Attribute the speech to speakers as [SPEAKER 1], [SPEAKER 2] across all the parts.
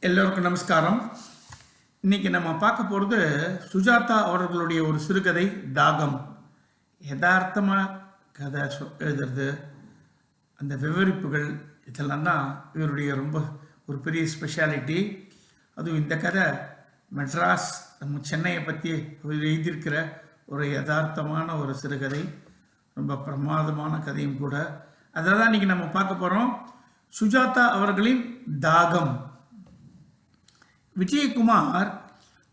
[SPEAKER 1] எல்லோருக்கும் நமஸ்காரம். இன்னைக்கு நம்ம பார்க்க போகிறது சுஜாதா அவர்களுடைய ஒரு சிறுகதை தாகம். யதார்த்தமாக கதை சொ- எழுதுறது. அந்த விவரிப்புகள் இதெல்லாம் தான் இவருடைய ரொம்ப ஒரு பெரிய ஸ்பெஷாலிட்டி அதுவும் இந்த கதை மெட்ராஸ் நம்ம சென்னையை பற்றி அவர் எழுதியிருக்கிற ஒரு யதார்த்தமான ஒரு சிறுகதை. ரொம்ப பிரமாதமான கதையும் கூட. அதை தான் இன்றைக்கி நம்ம பார்க்க போகிறோம் சுஜாதா அவர்களின் தாகம். விஜயகுமார்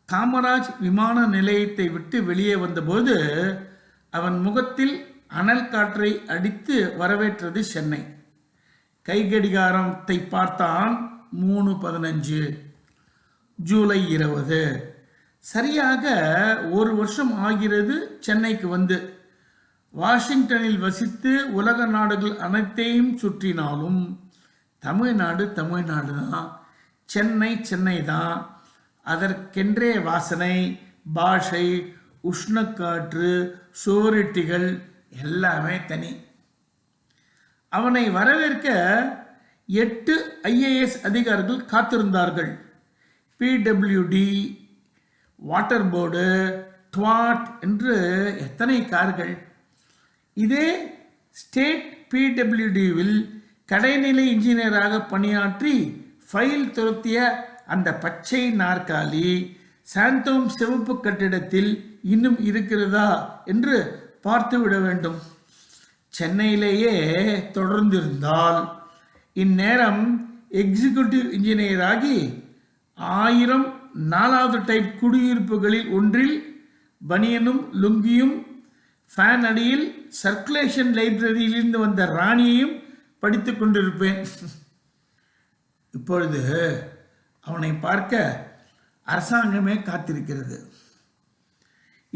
[SPEAKER 1] காமராஜ் விமான நிலையத்தை விட்டு வெளியே வந்தபோது அவன் முகத்தில் அனல் காற்றை அடித்து வரவேற்றது சென்னை. கைகடிகாரத்தை பார்த்தான் மூணு பதினஞ்சு. ஜூலை இருபது. சரியாக ஒரு வருஷம் ஆகிறது சென்னைக்கு வந்து. வாஷிங்டனில் வசித்து உலக நாடுகள் அனைத்தையும் சுற்றினாலும் தமிழ்நாடு தமிழ்நாடு தான் சென்னை சென்னை தான் அதற்கென்றே வாசனை பாஷை உஷ்ணக்காற்று சுவரிட்டிகள் எல்லாமே தனி. அவனை வரவேற்க எட்டு ஐஏஎஸ் அதிகாரிகள் காத்திருந்தார்கள். பிடபிள்யூடி வாட்டர் போர்டு ட்வாட் என்று எத்தனை கார்கள். இதே ஸ்டேட் பிடபிள்யூடிவில் கடைநிலை இன்ஜினியராக பணியாற்றி ஃபைல் துரத்திய அந்த பச்சை நாற்காலி சாந்தோம் சிவப்பு கட்டிடத்தில் இன்னும் இருக்கிறதா என்று பார்த்துவிட வேண்டும். சென்னையிலேயே தொடர்ந்திருந்தால் இந்நேரம் எக்ஸிக்யூட்டிவ் இன்ஜினியராகி ஆயிரம் நாலாவது டைப் குடியிருப்புகளில் ஒன்றில் பனியனும் லுங்கியும் ஃபேன் அடியில் சர்க்குலேஷன் லைப்ரரியிலிருந்து வந்த ராணியையும் படித்து கொண்டிருப்பேன். இப்பொழுது அவனை பார்க்க அரசாங்கமே காத்திருக்கிறது.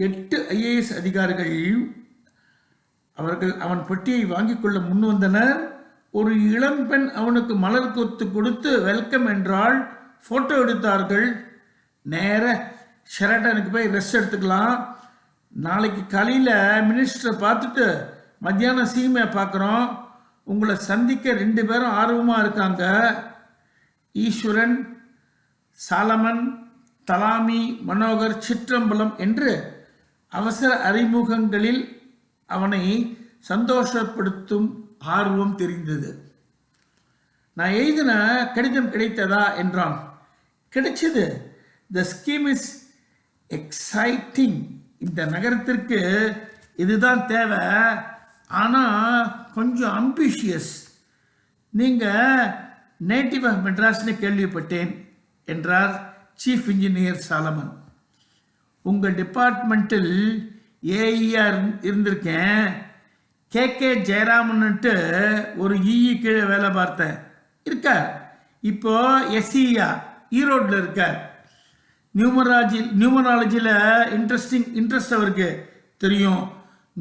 [SPEAKER 1] எட்டு ஐஏஎஸ் அதிகாரிகள் அவர்கள் அவன் பெட்டியை வாங்கிக் கொள்ள முன் வந்தனர் ஒரு இளம்பெண் அவனுக்கு மலர் கொத்து கொடுத்து வெல்கம் என்றால் ஃபோட்டோ எடுத்தார்கள். நேர ஷெரட்டனுக்கு போய் ரெஸ்ட் எடுத்துக்கலாம். நாளைக்கு காலையில் மினிஸ்டரை பார்த்துட்டு மத்தியானம் சீமையை பார்க்குறோம். உங்களை சந்திக்க ரெண்டு பேரும் ஆர்வமாக இருக்காங்க. ஈஸ்வரன் சாலமன் தலாமி மனோகர் சிற்றம்பலம் என்று அவசர அறிமுகங்களில் அவனை சந்தோஷப்படுத்தும் ஆர்வம் தெரிந்தது. நான் எழுதின கடிதம் கிடைத்ததா என்றான். கிடைச்சது த ஸ்கீம் இஸ் எக்ஸைட்டிங் இந்த நகரத்திற்கு இதுதான் தேவை. ஆனால் கொஞ்சம் அம்பிஷியஸ் நீங்கள் நேட்டிவ் ஆஃப் மெட்ராஸ்னு கேள்விப்பட்டேன் என்றார் சீஃப் இன்ஜினியர் சாலமன். உங்கள் டிபார்ட்மெண்ட்டில் ஏஇஆர் இருந்திருக்கேன். கே கே ஜெயராமன்ட்டு ஒரு இஇ கீழே வேலை பார்த்தேன் இருக்கார். இப்போ எஸ்இஆ ஈரோட்டில் இருக்கார். நியூமராலஜி நியூமராலஜியில் இன்ட்ரெஸ்டிங் இன்ட்ரெஸ்ட் அவருக்கு தெரியும்.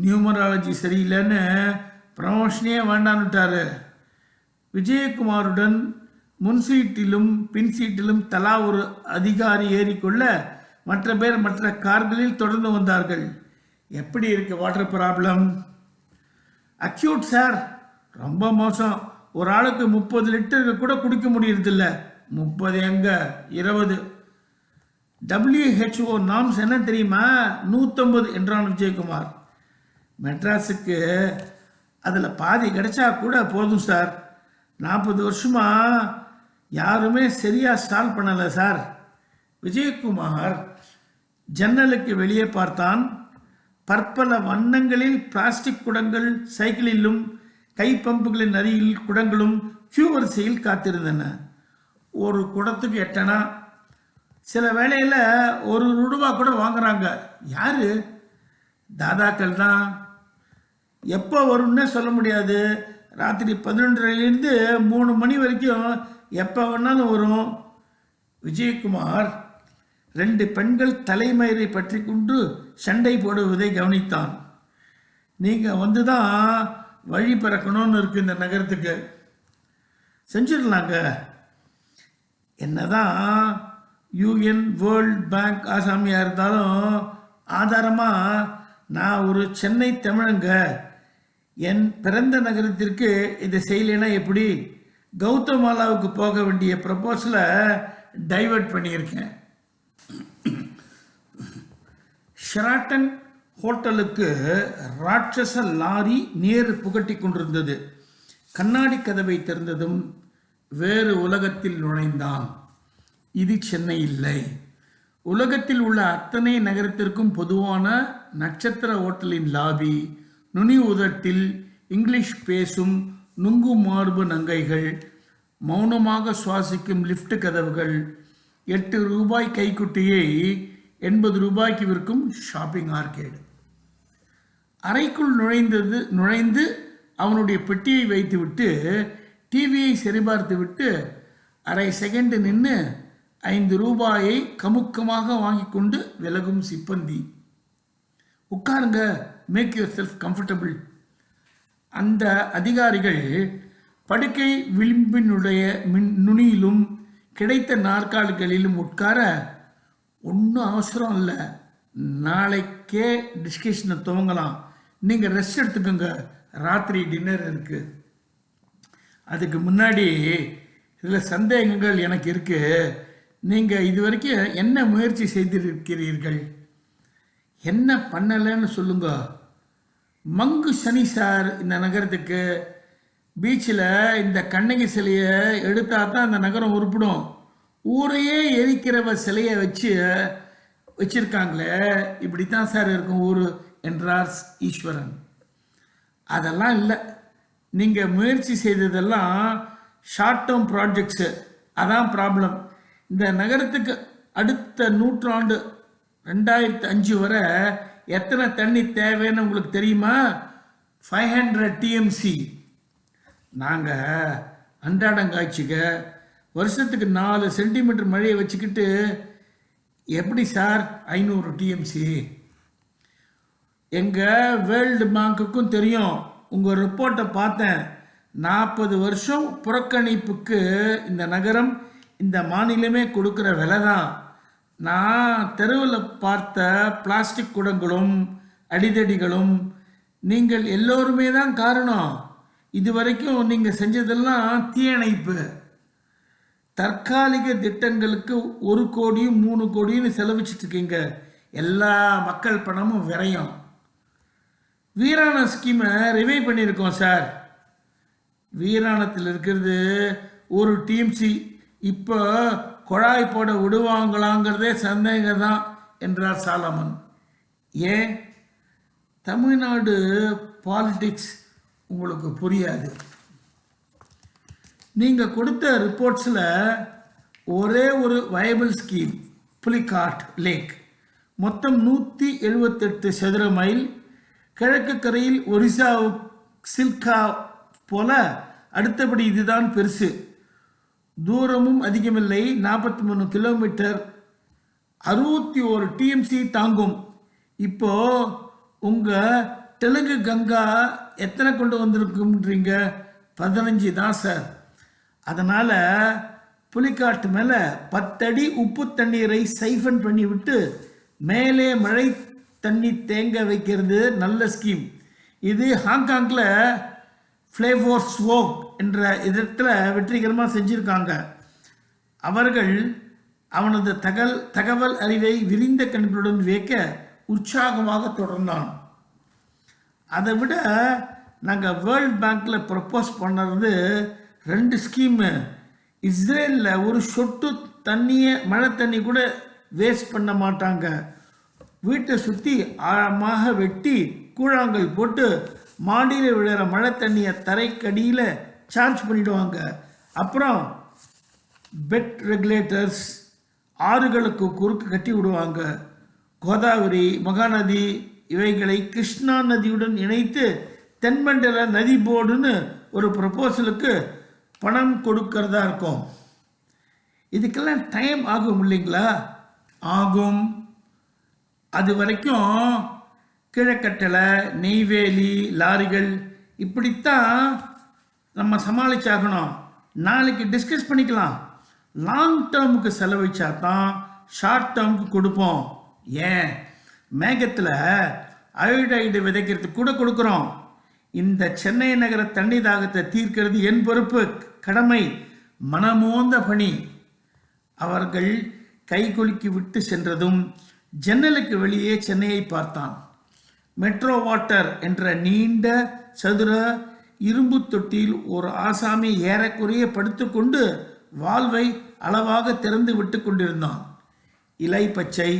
[SPEAKER 1] நியூமராலஜி சரியில்லைன்னு ப்ரமோஷனே வேண்டான்னுட்டாரு. விஜயகுமாருடன் முன் சீட்டிலும் பின் சீட்டிலும் தலா ஒரு அதிகாரி ஏறிக்கொள்ள மற்ற பேர் மற்ற கார்களில் தொடர்ந்து வந்தார்கள். எப்படி இருக்கு வாட்டர் ப்ராப்ளம் அக்யூட் சார் ரொம்ப மோசம். ஒரு ஆளுக்கு முப்பது லிட்டருக்கு கூட குடிக்க முடியறதில்ல. முப்பது எங்க? இருபது. டபிள்யூஹெச்ஓ நாம்ஸ் என்ன தெரியுமா? நூற்றம்பது என்றான் விஜயகுமார். மெட்ராஸுக்கு அதில் பாதி கிடைச்சா கூட போதும் சார் நாற்பது வருஷமா யாருமே சரியாக ஸ்டால் பண்ணலை சார் விஜயகுமார் ஜன்னலுக்கு வெளியே பார்த்தான். பற்பல வண்ணங்களில் பிளாஸ்டிக் குடங்கள் சைக்கிளிலும் கை பம்புகளின் அருகில் குடங்களும் கியூ வரிசையில் காத்திருந்தன. ஒரு குடத்துக்கு எட்டனா? சில வேளையில் ஒரு ரூபா கூட வாங்குறாங்க. யார்? தாதாக்கள் தான். எப்போ வரும்னே சொல்ல முடியாது. ராத்திரி பதினொன்றரைலேருந்து மூணு மணி வரைக்கும் எப்போ வேணாலும் வரும். விஜயகுமார் ரெண்டு பெண்கள் தலைமயிரை பற்றி கொண்டு சண்டை போடுவதை கவனித்தான். நீங்கள் வந்து தான் வழி பிறக்கணும்னு இருக்கு இந்த நகரத்துக்கு. செஞ்சிடலாங்க. என்னதான் யூஎன் வேர்ல்ட் பேங்க் ஆசாமியாக இருந்தாலும் ஆதாரமாக நான் ஒரு சென்னை தமிழங்க. என் பிறந்த நகரத்திற்கு இதை செய்யலைன்னா எப்படி? கௌதமாலாவுக்கு போக வேண்டிய ப்ரப்போசலை டைவர்ட் பண்ணியிருக்கேன். ஷெராட்டன் ஹோட்டலுக்கு ராட்சச லாரி நேர் புகட்டி கொண்டிருந்தது. கண்ணாடி கதவை திறந்ததும் வேறு உலகத்தில் நுழைந்தான். இது சென்னை இல்லை. உலகத்தில் உள்ள அத்தனை நகரத்திற்கும் பொதுவான நட்சத்திர ஹோட்டலின் லாபி நுனி உதட்டில் இங்கிலீஷ் பேசும் நுங்கு மார்பு நங்கைகள் மௌனமாக சுவாசிக்கும் லிஃப்ட் கதவுகள் எட்டு ரூபாய் கைக்குட்டியை எண்பது ரூபாய்க்கு விற்கும் ஷாப்பிங் ஆர்கேடு. அறைக்குள் நுழைந்தது நுழைந்து அவனுடைய பெட்டியை வைத்துவிட்டு டிவியை சரிபார்த்துவிட்டு அரை செகண்ட் நின்று ஐந்து ரூபாயை கமுக்கமாக வாங்கி கொண்டு விலகும் சிப்பந்தி. உட்காருங்க. மேக் யுவர் செல்ஃப் கம்ஃபர்டபுள் அந்த அதிகாரிகள் படுக்கை விளிம்பினுடைய மின் நுனியிலும் கிடைத்த நாற்காலிகளிலும் உட்கார ஒன்றும் அவசரம் இல்லை. நாளைக்கே டிஸ்கஷனை துவங்கலாம். நீங்கள் ரெஸ்ட் எடுத்துக்கோங்க. ராத்திரி டின்னர் இருக்குது அதுக்கு முன்னாடி இதில் சந்தேகங்கள் எனக்கு இருக்குது நீங்கள் இது வரைக்கும் என்ன முயற்சி செய்திருக்கிறீர்கள்? என்ன பண்ணலைன்னு சொல்லுங்க. மங்கு சனி சார் இந்த நகரத்துக்கு பீச்சில் இந்த கண்ணகி சிலையை எடுத்தா தான் அந்த நகரம் உருப்பிடும். ஊரையே எரிக்கிறவ சிலையை வச்சு வச்சிருக்காங்களே இப்படி தான் சார் இருக்கும் ஊர் என்றார் ஈஸ்வரன். அதெல்லாம் இல்லை. நீங்கள் முயற்சி செய்ததெல்லாம் ஷார்ட் டேர்ம் ப்ராஜெக்ட்ஸு அதான் ப்ராப்ளம் இந்த நகரத்துக்கு அடுத்த நூற்றாண்டு ரெண்டாயிரத்து அஞ்சு வரை எத்தனை தண்ணி தேவைன்னு உங்களுக்கு தெரியுமா? ஃபைவ் ஹண்ட்ரட் டிஎம்சி நாங்கள் அன்றாடங்காய்ச்சிக்க வருஷத்துக்கு நாலு சென்டிமீட்டர் மழையை வச்சுக்கிட்டு எப்படி சார்? ஐநூறு டிஎம்சி எங்கள் வேர்ல்டு பேங்க்குக்கும் தெரியும். உங்கள் ரிப்போர்ட்டை பார்த்தேன். நாற்பது வருஷம் புறக்கணிப்புக்கு இந்த நகரம் இந்த மாநிலமே கொடுக்குற விலை தான் நான் தெருவில் பார்த்த பிளாஸ்டிக் குடங்களும் அடிதடிகளும் நீங்கள் எல்லோருமே தான் காரணம். இது வரைக்கும் நீங்கள் செஞ்சதெல்லாம் தீயணைப்பு. தற்காலிக திட்டங்களுக்கு ஒரு கோடியும் மூணு கோடியும் செலவிச்சிட்டு இருக்கீங்க எல்லா மக்கள் பணமும் விரையும். வீராண ஸ்கீமை ரிவை பண்ணியிருக்கோம் சார். வீராணத்தில் இருக்கிறது ஒரு டிஎம்சி இப்போ குழாய் போட விடுவாங்களாங்கிறதே சந்தேகம் தான் என்றார் சாலமன். ஏன் தமிழ்நாடு பாலிடிக்ஸ் உங்களுக்கு புரியாது. நீங்கள் கொடுத்த ரிப்போர்ட்ஸில் ஒரே ஒரு வயபிள் ஸ்கீம் புலிகாட் லேக். மொத்தம் நூற்றி எழுபத்தெட்டு சதுர மைல் கிழக்கு கரையில் ஒரிசா சில்கா போல அடுத்தபடி இதுதான் பெருசு. தூரமும் அதிகமில்லை. நாற்பத்தி மூணு கிலோமீட்டர் அறுபத்தி ஒரு டிஎம்சி தாங்கும். இப்போ உங்கள் தெலுங்கு கங்கா எத்தனை கொண்டு வந்திருக்குன்றீங்க பதினஞ்சு தான் சார். அதனால் புலிக்காட்டு மேலே பத்தடி உப்பு தண்ணீரை சைஃபன் பண்ணிவிட்டு மேலே மழை தண்ணி தேங்க வைக்கிறது நல்ல ஸ்கீம் இது ஹாங்காங்கில் ஃப்ளேவோர் ஸ்வோக் என்ற இடத்துல வெற்றிகரமாக செஞ்சுருக்காங்க. அவர்கள் அவனது தகவல் தகவல் அறிவை விரிந்த கண்களுடன் வியக்க உற்சாகமாக தொடர்ந்தான். அதை விட நாங்கள் வேர்ல்ட் பேங்க்கில் ப்ரப்போஸ் பண்ணது ரெண்டு ஸ்கீமு இஸ்ரேலில் ஒரு சொட்டு தண்ணியை மழை தண்ணி கூட வேஸ்ட் பண்ண மாட்டாங்க. வீட்டை சுற்றி ஆழமாக வெட்டி கூழாங்கல் போட்டு மாடியில் விழுற மழை தண்ணியை தரைக்கடியில் சார்ஜ் பண்ணிவிடுவாங்க அப்புறம் பெட் ரெகுலேட்டர்ஸ் ஆறுகளுக்கு குறுக்கு கட்டி விடுவாங்க. கோதாவரி மகாநதி இவைகளை கிருஷ்ணா நதியுடன் இணைத்து தென்மண்டல நதி போர்டுன்னு ஒரு ப்ரப்போசலுக்கு பணம் கொடுக்கறதா இருக்கும். இதுக்கெல்லாம் டைம் ஆகும் இல்லைங்களா? ஆகும். அது வரைக்கும் கீழக்கட்டளை நெய்வேலி லாரிகள் இப்படித்தான் நம்ம சமாளிச்சாகணும். நாளைக்கு டிஸ்கஸ் பண்ணிக்கலாம். லாங் டேர்முக்கு செலவழிச்சா தான் ஷார்ட் டேர்முக்கு கொடுப்போம். ஏன்? மேகத்தில் அயோடைடு விதைக்கிறதுக்கு கூட கொடுக்குறோம். இந்த சென்னை நகர தண்ணி தாகத்தை தீர்க்கிறது என் பொறுப்பு கடமை மனமோந்த பணி. அவர்கள் கை குலுக்கி விட்டு சென்றதும் ஜன்னலுக்கு வெளியே சென்னையை பார்த்தான். மெட்ரோ வாட்டர் என்ற நீண்ட சதுர இரும்பு தொட்டியில் ஒரு ஆசாமி ஏறக்குறைய படுத்துக்கொண்டு வால்வை அளவாக திறந்து விட்டு கொண்டிருந்தான். இலை பச்சை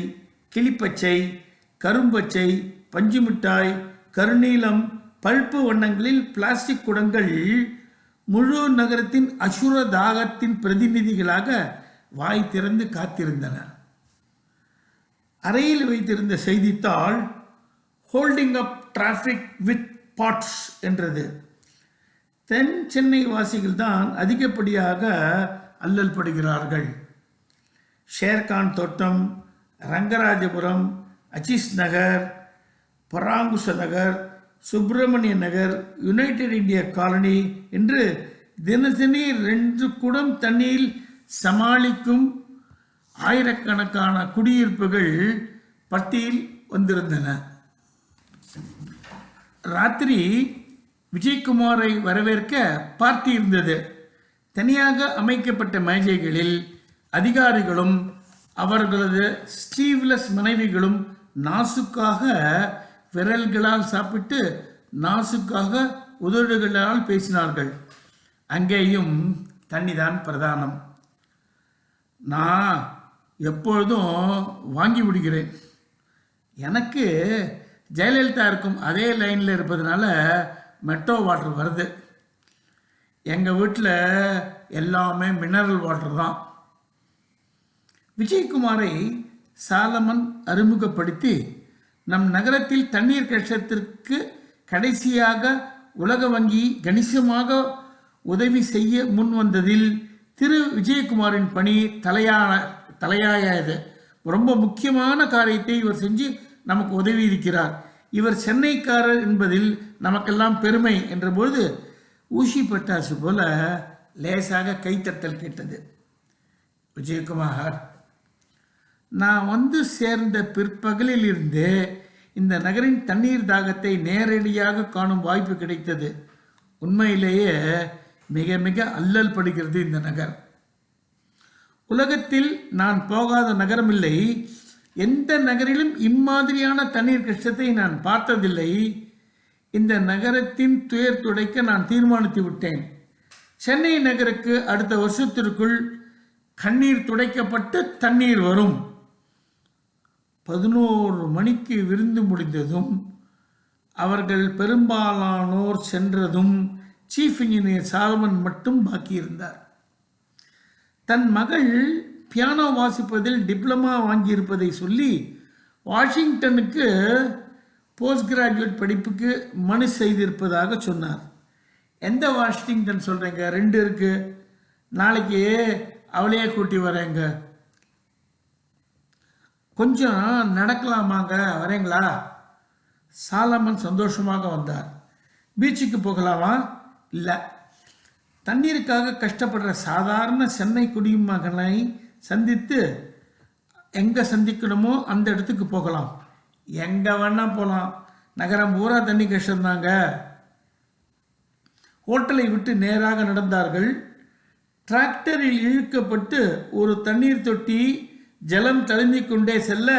[SPEAKER 1] கிளிப்பச்சை கரும்பச்சை பஞ்சு மிட்டாய் கருநீலம் பழுப்பு வண்ணங்களில் பிளாஸ்டிக் குடங்கள் முழு நகரத்தின் அசுர தாகத்தின் பிரதிநிதிகளாக வாய் திறந்து காத்திருந்தன. அறையில் வைத்திருந்த செய்தித்தாள் holding up traffic with boats என்றது. தென் சென்னை வாசிகள் தான் அதிகப்படியாக அல்லல் படுகிறார்கள். ஷேர்கான் தோட்டம் Rangarajapuram Achis Nagar Parankusa Nagar Subramaniya Nagar United India colony என்று தினசரி ரெண்டு குடம் தண்ணீர் சமாளிக்கும் ஆயிரக்கணக்கான குடியிருப்புகள் பட்டியல் வந்திருந்தன. ராத்திரி விஜயகுமாரை வரவேற்க பார்ட்டி இருந்தது தனியாக அமைக்கப்பட்ட மேஜைகளில் அதிகாரிகளும் அவர்களது ஸ்டீவ்லெஸ் மனைவிகளும் நாசுக்காக விரல்களால் சாப்பிட்டு நாசுக்காக உதடுகளால் பேசினார்கள். அங்கேயும் தண்ணிதான் பிரதானம். நான் எப்பொழுதும் வாங்கி விடுகிறேன் எனக்கு ஜெயலலிதா இருக்கும் அதே லைனில் இருப்பதுனால மெட்ரோ வாட்டர் வருது. எங்கள் வீட்டில் எல்லாமே மினரல் வாட்டர் தான். விஜயகுமாரை சாலமன் அறிமுகப்படுத்தி நம் நகரத்தில் தண்ணீர் கஷ்டத்திற்கு கடைசியாக உலக வங்கி கணிசமாக உதவி செய்ய முன் வந்ததில் திரு விஜயகுமாரின் பணி தலையான தலையாயது ரொம்ப முக்கியமான காரியத்தை இவர் செஞ்சு நமக்கு உதவி இருக்கிறார். இவர் சென்னைக்காரர் என்பதில் நமக்கெல்லாம் பெருமை என்றபொழுது ஊசி பட்டாசு போல லேசாக கைத்தட்டல் கேட்டது. விஜயகுமார் நான் வந்து சேர்ந்த பிற்பகலில் இருந்து இந்த நகரின் தண்ணீர் தாகத்தை நேரடியாக காணும் வாய்ப்பு கிடைத்தது. உண்மையிலேயே மிக மிக அல்லல் படுகிறது இந்த நகர். உலகத்தில் நான் போகாத நகரமில்லை எந்த நகரிலும் இம்மாதிரியான தண்ணீர் கஷ்டத்தை நான் பார்த்ததில்லை. இந்த நகரத்தின் துயர் துடைக்க நான் தீர்மானித்து விட்டேன். சென்னை நகருக்கு அடுத்த வருஷத்திற்குள் கண்ணீர் துடைக்கப்பட்டு தண்ணீர் வரும். பதினோரு மணிக்கு விருந்து முடிந்ததும் அவர்கள் பெரும்பாலானோர் சென்றதும் சீஃப் இன்ஜினியர் சாலமன் மட்டும் பாக்கியிருந்தார். தன் மகள் பியானோ வாசிப்பதில் டிப்ளமா வாங்கியிருப்பதை சொல்லி வாஷிங்டனுக்கு போஸ்ட் கிராஜுவேட் படிப்புக்கு மனு செய்திருப்பதாக சொன்னார். எந்த வாஷிங்டன் சொல்கிறீங்க ரெண்டு இருக்கு. நாளைக்கு அவளையே கூட்டி வரேங்க. கொஞ்சம் நடக்கலாமாங்க? வரேங்களா? சாலமன் சந்தோஷமாக வந்தார். பீச்சுக்கு போகலாமா? இல்லை. தண்ணீருக்காக கஷ்டப்படுற சாதாரண சென்னை குடிமகனை சந்தித்து எங்கே சந்திக்கணுமோ அந்த இடத்துக்கு போகலாம். எங்கே வேணால் போகலாம் நகரம் பூரா தண்ணி கஷ்டந்தாங்க ஹோட்டலை விட்டு நேராக நடந்தார்கள். டிராக்டரில் இழுக்கப்பட்டு ஒரு தண்ணீர் தொட்டி ஜலம் தழுந்தி கொண்டே செல்ல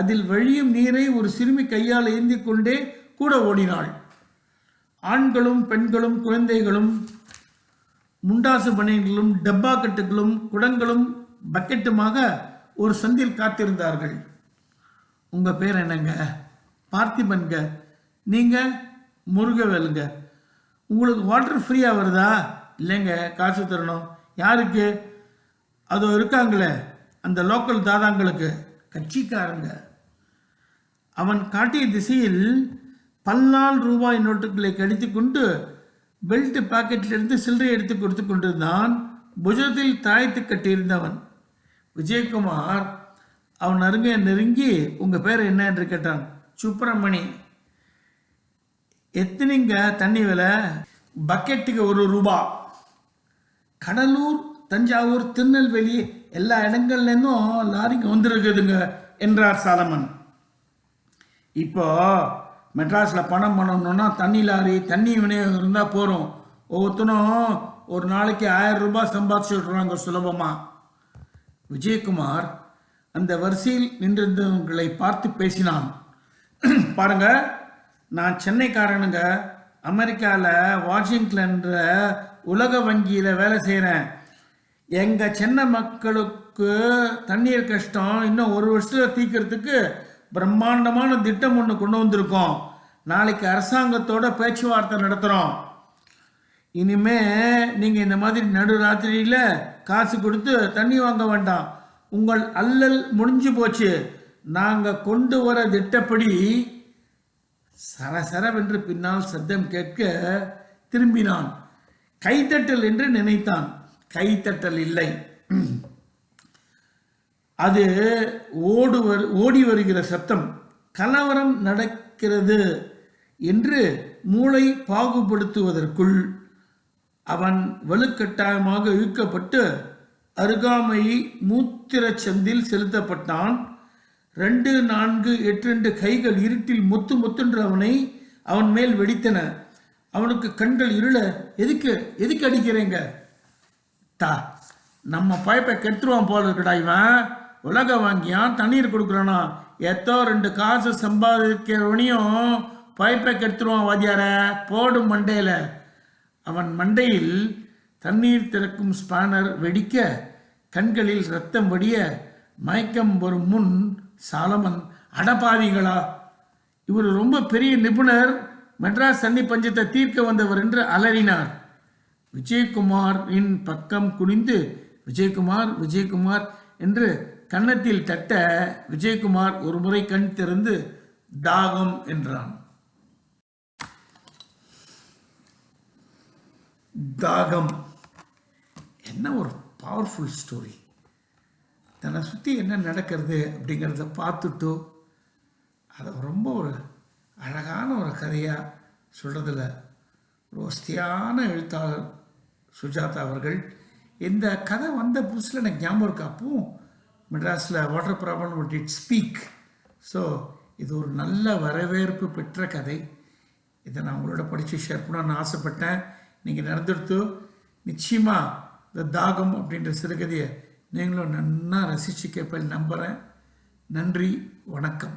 [SPEAKER 1] அதில் வழியும் நீரை ஒரு சிறுமி கையால் ஏந்தி கொண்டே கூட ஓடினாள். ஆண்களும் பெண்களும் குழந்தைகளும் முண்டாசு பணிகளும் டப்பா கட்டுகளும் குடங்களும் பக்கெட்டுமாக ஒரு சந்தில் காத்திருந்தார்கள். உங்க பேர் என்னங்க? பார்த்திபன்க நீங்க முருகவேலுங்க. உங்களுக்கு வாட்டர் ஃப்ரீயாக வருதா? இல்லைங்க காசு தரணும். யாருக்கு? அது இருக்காங்களே அந்த லோக்கல் தாதாங்களுக்கு. கட்சிக்காரங்க. அவன் காட்டிய திசையில் பல்லால் ரூபாய் நோட்டுகளை கடித்து கொண்டு பெல்ட் பாக்கெட்டிலிருந்து சில்லறை எடுத்து கொடுத்து கொண்டிருந்தான். புஜத்தில் தாய்த்து கட்டியிருந்தவன். விஜயகுமார் அவன் அருங்க நெருங்கி உங்கள் பேர் என்ன? என்று கேட்டான். சுப்பிரமணி. எத்தனைங்க தண்ணி விலை? பக்கெட்டுக்கு ஒரு ரூபா. கடலூர் தஞ்சாவூர் திருநெல்வேலி எல்லா இடங்கள்லேருந்தும் லாரிங்க வந்துருக்குதுங்க என்றார் சாலமன். இப்போ மெட்ராஸில் பணம் பண்ணணும்னா தண்ணி லாரி தண்ணி விநியோகம் இருந்தால் போகிறோம் ஒவ்வொருத்தனும் ஒரு நாளைக்கு ஆயிரம் ரூபாய் சம்பாதிச்சு விட்றாங்க சுலபமாக விஜயகுமார் அந்த வரிசையில் நின்றிருந்தவங்களை பார்த்து பேசினான். பாருங்க நான் சென்னைக்காரனுங்க அமெரிக்காவில் வாஷிங்டன்ன்ற உலக வங்கியில் வேலை செய்கிறேன் எங்கள் சென்னை மக்களுக்கு தண்ணீர் கஷ்டம் இன்னும் ஒரு வருஷத்தில் தீர்க்கறதுக்கு பிரம்மாண்டமான திட்டம் ஒன்று கொண்டு வந்திருக்கோம். நாளைக்கு அரசாங்கத்தோட பேச்சுவார்த்தை நடத்துகிறோம் இனிமே நீங்கள் இந்த மாதிரி நடுராத்திரியில் காசு கொடுத்து தண்ணி வாங்க வேண்டாம். உங்கள் அல்லல் முடிஞ்சு போச்சு. நாங்கள் கொண்டு வர திட்டப்படி சரசரவென்று பின்னால் சத்தம் கேட்க திரும்பினான். கைத்தட்டல் என்று நினைத்தான். கைத்தட்டல் இல்லை. அது ஓடு வரு- ஓடி வருகிற சத்தம். கலவரம் நடக்கிறது என்று மூளை பாகுபடுத்துவதற்குள் அவன் வலுக்கட்டாயமாக இழுக்கப்பட்டு அருகாமை மூத்திரச் சந்தில் செலுத்தப்பட்டான். ரெண்டு நான்கு எட்டு ரெண்டு கைகள் இருட்டில் மொத்து மொத்துன்று அவனை அவன் மேல் வெடித்தன. அவனுக்கு கண்கள் இருள எதுக்கு எதுக்கு அடிக்கிறீங்க? தா நம்ம பைப்பை கெடுத்துருவான் போல இருக்கடா இவன். உலக வாங்கியான் தண்ணீர் கொடுக்குறானா. எத்தோ ரெண்டு காசு சம்பாதிக்கிறவனையும் பைப்பை கெடுத்துருவான் வாதியார போடும் மண்டையில. அவன் மண்டையில் தண்ணீர் திறக்கும் ஸ்பானர் வெடிக்க கண்களில் ரத்தம் வடிய மயக்கம் வரும் முன் சாலமன் அடபாவிகளா இவர் ரொம்ப பெரிய நிபுணர். மெட்ராஸ் தண்ணி பஞ்சத்தை தீர்க்க வந்தவர் என்று அலறினார். விஜயகுமாரின் பக்கம் குனிந்து விஜயகுமார் விஜயகுமார் என்று கன்னத்தில் தட்ட விஜயகுமார் ஒரு முறை கண் திறந்து தாகம் என்றான். தாகம். என்ன ஒரு பவர்ஃபுல் ஸ்டோரி தன்னை சுற்றி என்ன நடக்கிறது அப்படிங்கிறத பார்த்துட்டு அதை ரொம்ப ஒரு அழகான ஒரு கதையாக சொல்கிறதுல ஒரு வசதியான எழுத்தாளர் சுஜாதா அவர்கள் இந்த கதை வந்த புதுசில் எனக்கு ஞாபகம் இருக்கு. அப்பவும் மெட்ராஸில் water problem it speak so இது ஒரு நல்ல வரவேற்பு பெற்ற கதை. இதை நான் உங்களோட படித்து ஷேர் பண்ணணும்னு ஆசைப்பட்டேன். நீங்கள் நடந்துடுத்து நிச்சயமாக இந்த தாகம் அப்படின்ற சிறுகதையை நீங்களும் நன்னா ரசித்து கேட்பேன் நம்புகிறேன் நன்றி வணக்கம்.